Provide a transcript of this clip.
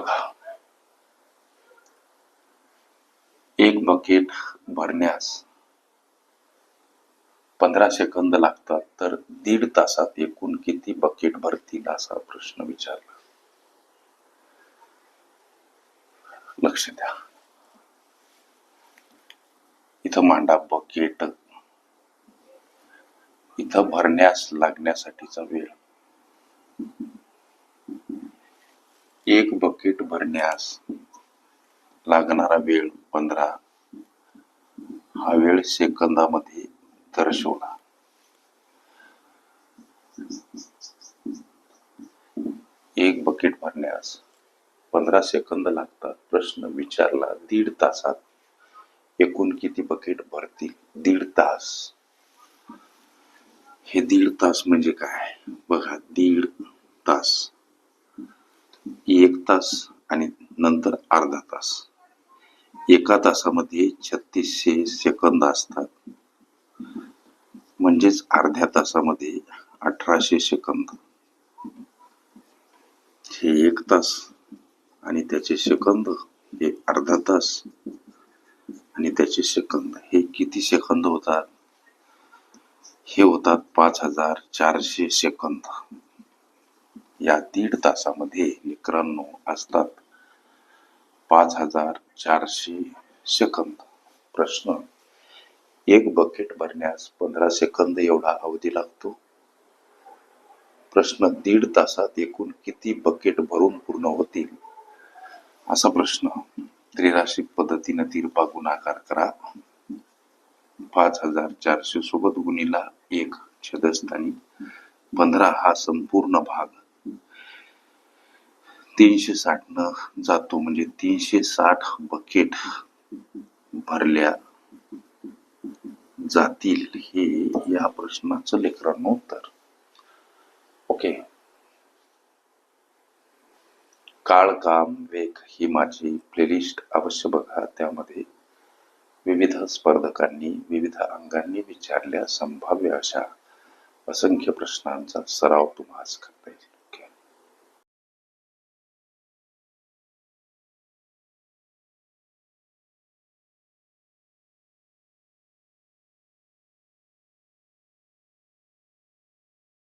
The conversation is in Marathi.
बघा. एक बकेट भरण्यास पंधरा सेकंद लागतात तर दीड तासात एकूण किती बकेट भरतील असा प्रश्न विचारला. लक्ष द्या. इथं मांडा बकेट. इथं भरण्यास लागण्यासाठीचा वेळ. एक बकेट भरण्यास लागणारा वेळ पंधरा. हा वेळ सेकंदामध्ये दर्शवला. एक बकेट भरण्यास पंधरा सेकंद लागतात. प्रश्न विचारला दीड तासात एकूण किती बकेट भरतील? दीड तास. हे दीड तास म्हणजे काय? बघा दीड तास. एक तास आणि नंतर अर्धा तास. एका तासामध्ये छत्तीसशे सेकंद असतात. म्हणजेच अर्ध्या तासामध्ये अठराशे सेकंद. हे एक तास आणि त्याचे सेकंद हे अर्धा तास आणि त्याचे सेकंद हे किती सेकंद होतात? हे होतात पाच हजार चारशे सेकंद. या दीड तासामध्ये मित्रांनो असतात पाच हजार चारशे सेकंद. प्रश्न एक बकेट भरण्यास पंधरा सेकंद एवढा अवधी लागतो? प्रश्न दीड तासात एकूण किती बकेट भरून पूर्ण होतील? असा प्रश्न त्रिराशी पद्धतीने तिरपा गुणाकार करा. पाच हजार चारशे सोबत गुणीला एक छेदस्थानी पंधरा हा संपूर्ण भाग. तीनशे साठ न जातो म्हणजे तीनशे साठ बकेट भरल्या जातील हे या प्रश्नाचं लेकरांनो उत्तर ओके काळ काम वेग ही माझी प्लेलिस्ट अवश्य बघा. त्यामध्ये विविध स्पर्धकांनी विविध अंगांनी विचारल्या संभाव्य अशा असंख्य प्रश्नांचा सराव तुम्हाला करता येईल.